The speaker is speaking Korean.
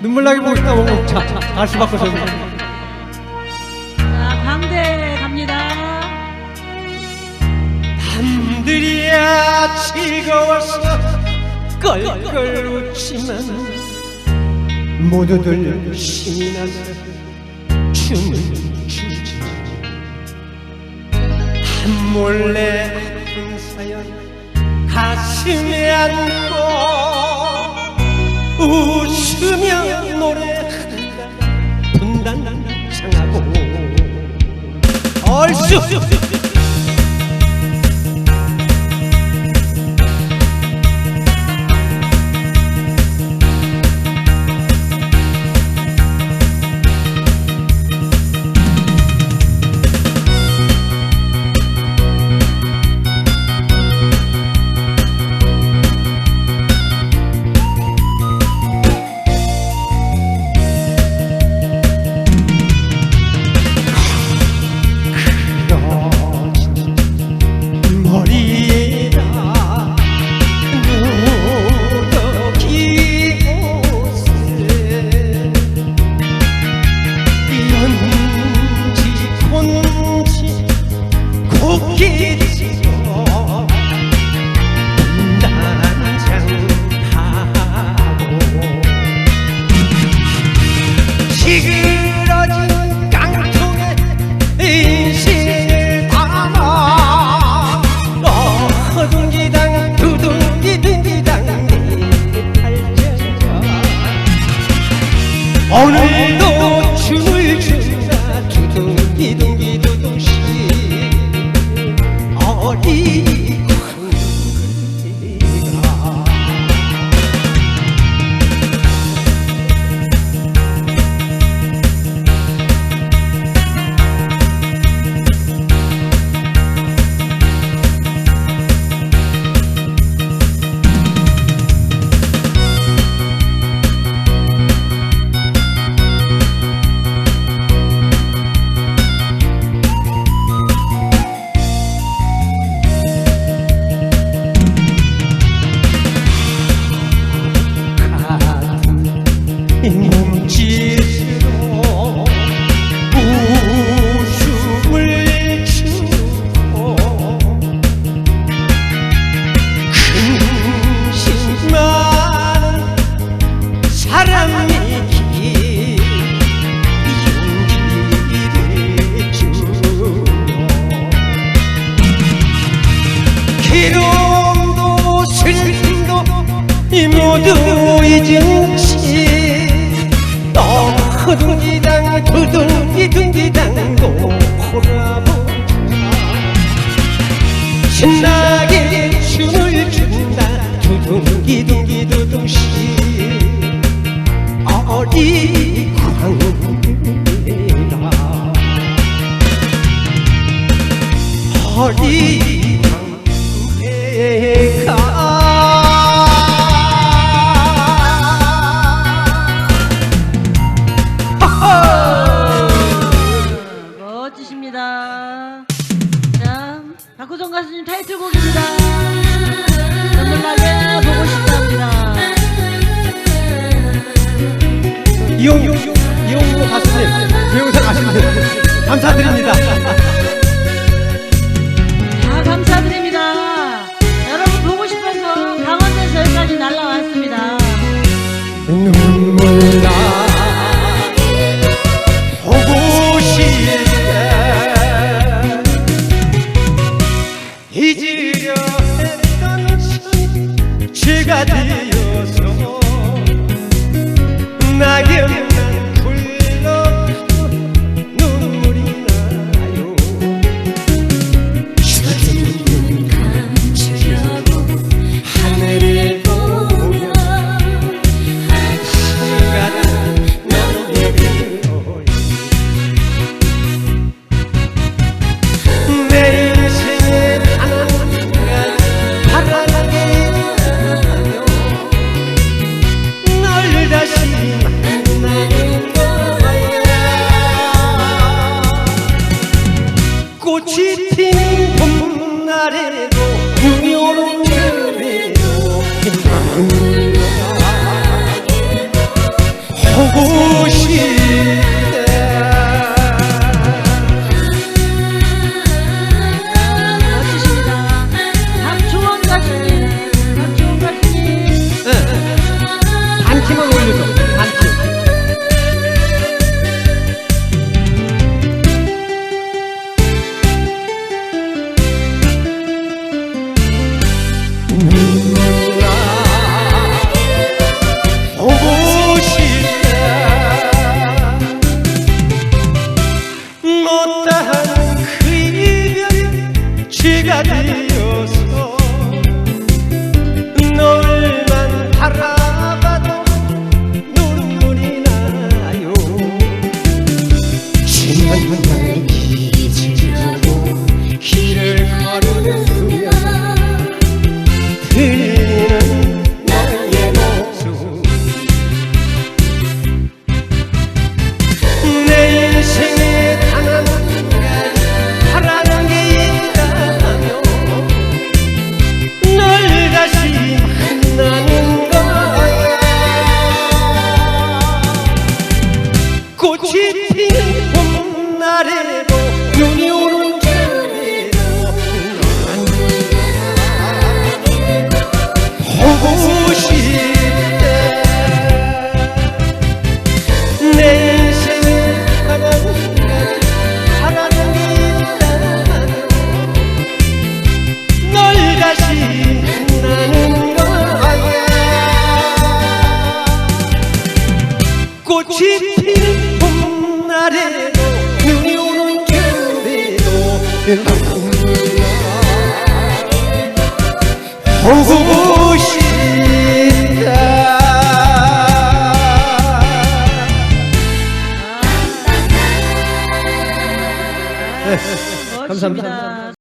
눈물 나게 보고 싶다. 보고 자, 다시 바꿔서 자, 광대 갑니다. 밤들이야 즐거워서 껄껄 웃지만 모두들 신이 나서 춤을 추지. 한 몰래 아픈 사연 가슴에 안고 얼쑤 오 기름도 슬픔도 이 모두 잊은 채 떠허둥기당 두둥기둥기당도 돌아보자. 신나게 춤을 춘다 두둥기 둥기 두둥시 어리 광대가 어리 멋지십니다. 자, 박호정 가수님 타이틀곡입니다. 눈물나게 보고 싶답니다. 이용 이용호 가수님 배우사 가수님 감사드립니다. 다 호구시 متهم 지피는 봄날에 눈이 오는 겨울에도 일품이야 보고 싶다. 아, 감사합니다.